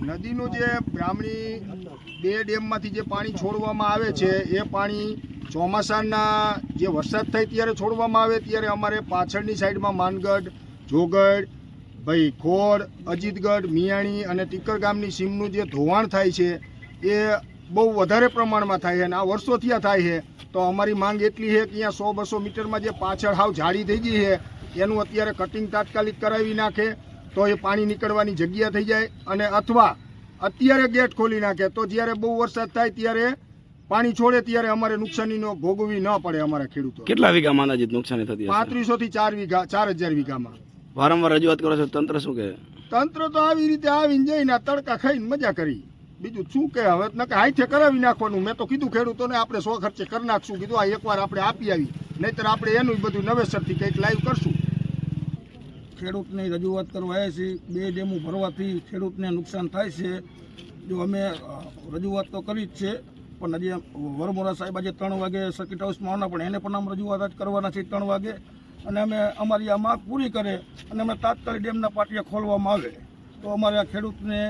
નદીનું જે બ્રાહ્મણી બે ડેમમાંથી જે પાણી છોડવામાં આવે છે, એ પાણી ચોમાસાના જે વરસાદ થાય ત્યારે છોડવામાં આવે, ત્યારે અમારે પાછળની સાઈડમાં માનગઢ જોગડ ભાઈ ખોડ, અજીતગઢ, મિયાણી અને ટીકર ગામની સીમનું જે ધોવાણ થાય છે, એ બહુ વધારે પ્રમાણમાં થાય છે અને આ વર્ષોથી આ થાય છે. તો અમારી માંગ એટલી છે કે અહીંયા સો બસો મીટરમાં જે પાછળ હાવ જાળી થઈ ગઈ છે, એનું અત્યારે કટિંગ તાત્કાલિક કરાવી નાખે. તો એ પાણી નીકળવાની જગ્યા થઈ જાય અને અથવા અત્યારે ગેટ ખોલી નાખે તો જ્યારે બહુ વરસાદ થાય ત્યારે પાણી છોડે ત્યારે અમારે નુકસાનીનો ભોગવવી ન પડે અમારા ખેડૂતો. કેટલા વીઘામાં અંદાજિત નુકસાની થતી પાંત્રીસો થી ચાર વીઘા ચાર હજાર વીઘામાં. વારંવાર રજૂઆત કરો છો તંત્ર શું કહે? તંત્ર તો આવી રીતે આવીને જઈને તડકા ખાઈને મજા કરી. બીજું શું કે હવે નકે હાથે કરાવી નાખવાનું. મેં તો કીધું ખેડૂતોને આપણે સો ખર્ચે કરી નાખશું. કીધું આ એકવાર આપણે આપી આવી. નહીતર આપણે એનું બધું નવેસરથી કંઈક લાઈવ કરશું. ખેડૂતની રજૂઆત કરવા આવ્યા છીએ. બે ડેમો ભરવાથી ખેડૂતને નુકસાન થાય છે. જો અમે રજૂઆત તો કરી જ છે પણ હજી વરમોરા સાહેબ આજે ત્રણ વાગે સર્કિટ હાઉસમાં આવના પણ એને પણ આમ રજૂઆત જ કરવાના છે ત્રણ વાગે. અને અમે અમારી આ માગ પૂરી કરે અને અમે તાત્કાલિક ડેમના પાટિયા ખોલવામાં આવે તો અમારે આ ખેડૂતને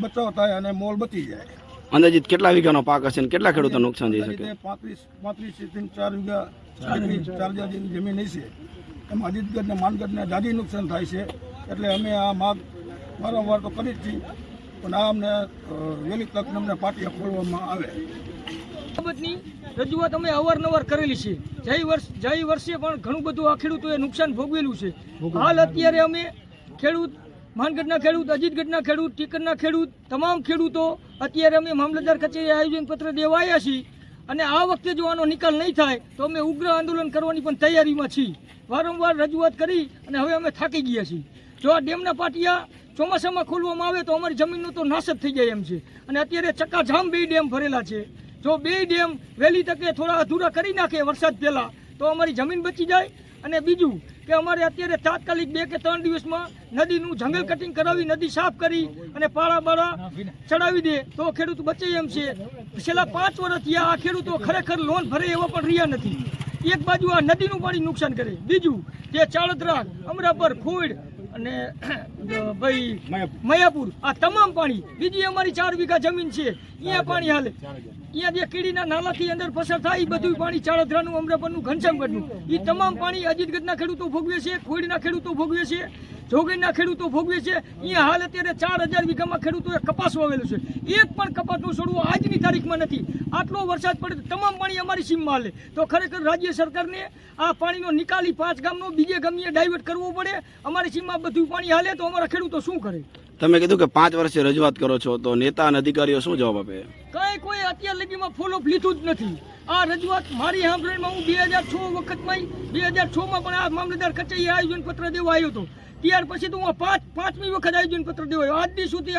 બચાવ થાય અને મોલ બચી જાય. અંદાજિત કેટલા વીઘાનો પાક હશે અને કેટલા ખેડૂતો નુકસાન થઈ શકે? પાંત્રીસ પાંત્રીસથી ચાર વીઘા ચાર વીઘા જેવી જમીન હશે. એમાં અજીતગઢ ને માનગઢને જાજી નુકસાન થાય છે. એટલે અમે આ માગ વારંવાર તો કરી જ છીએ. પણ આ અમને વહેલી તક અમને પાટિયા ખોલવામાં આવે. બાબતની રજૂઆત અમે અવારનવાર કરેલી છે. જય વર્ષ જય વર્ષે પણ ઘણું બધું આ ખેડૂતોએ નુકસાન ભોગવેલું છે. હાલ અત્યારે અમે ખેડૂત માનગઢના ખેડૂત અજીતગઢના ખેડૂત ટીકરના ખેડૂત તમામ ખેડૂતો અત્યારે અમે મામલતદાર કચેરી આયોજન પત્ર દેવાયા છીએ. અને આ વખતે જો આનો નિકાલ નહીં થાય તો અમે ઉગ્ર આંદોલન કરવાની પણ તૈયારીમાં છીએ. વારંવાર રજૂઆત કરી અને હવે અમે થાકી ગયા છીએ. જો આ ડેમના પાટિયા ચોમાસામાં ખોલવામાં આવે તો અમારી જમીનનો તો નાશ જ થઈ જાય એમ છે. અને અત્યારે ચક્કાજામ બે ડેમ ભરેલા છે. જો બે ડેમ વહેલી તકે થોડા અધૂરા કરી નાખે વરસાદ પહેલાં, તો અમારી જમીન બચી જાય. અને બીજું કે અમારે અત્યારે તાત્કાલિક બે કે ત્રણ દિવસમાં નદીનું જંગલ કટિંગ કરાવી, નદી સાફ કરી અને પાળા બાળા ચડાવી દે તો ખેડૂત બચે એમ છે. છેલ્લા પાંચ વર્ષથી આ ખેડૂતો ખરેખર લોન ભરે એવા પણ રહ્યા નથી. એક બાજુ આ નદીનું પાણી નુકસાન કરે. બીજું જે ચાળદરા અમરાપર ખોડ અને ભાઈ મયાપુર. આ તમામ પાણી બીજી અમારી ચાર વીઘા જમીન છે અહીંયા પાણી હાલે. અહીંયા જે કીડીના નાલાથી અંદર પસાર થાય એ બધું પાણી ચાળદરાનું અમરાપરનું ઘનશ્યામગઢનું. એ તમામ પાણી અજીતગઢના ખેડૂતો ભોગવે છે ખોડીના ખેડૂતો ભોગવે છે. જોગીના ખેડૂતો ભોગવે છે. અહીંયા હાલ અત્યારે ચાર હજાર વીઘામાં ખેડૂતોએ કપાસ વાવેલું છે. એક પણ કપાસનું છોડવું આજની તારીખમાં નથી. આટલો વરસાદ પડે તમામ પાણી અમારી સીમમાં હાલે. તો ખરેખર રાજ્ય સરકારને આ પાણીનો નિકાલી પાંચ ગામનો બીજે ગામીએ ડાયવર્ટ કરવો પડે. અમારી સીમમાં બધું પાણી હાલે તો અમારા ખેડૂતો શું કરે? તમે કીધું કે પાંચ વર્ષે રજૂઆત કરો છો તો નેતા અને અધિકારીઓ શું જવાબ આપે? કઈ કોઈ અત્યાર લગીમાં ફોલોઅપ લીધું જ નથી. આ રજૂઆત મારી સાંભળીમાં હું બે હજાર છ વખતમાં બે હજાર છમાં પણ આ મામલતદાર કચેરી આયોજન પત્ર દેવા આવ્યો હતો. ત્યાર પછી તો હું પાંચ પાંચમી વખત આયોજન પત્ર દેવા આવ્યો આજ દી સુધી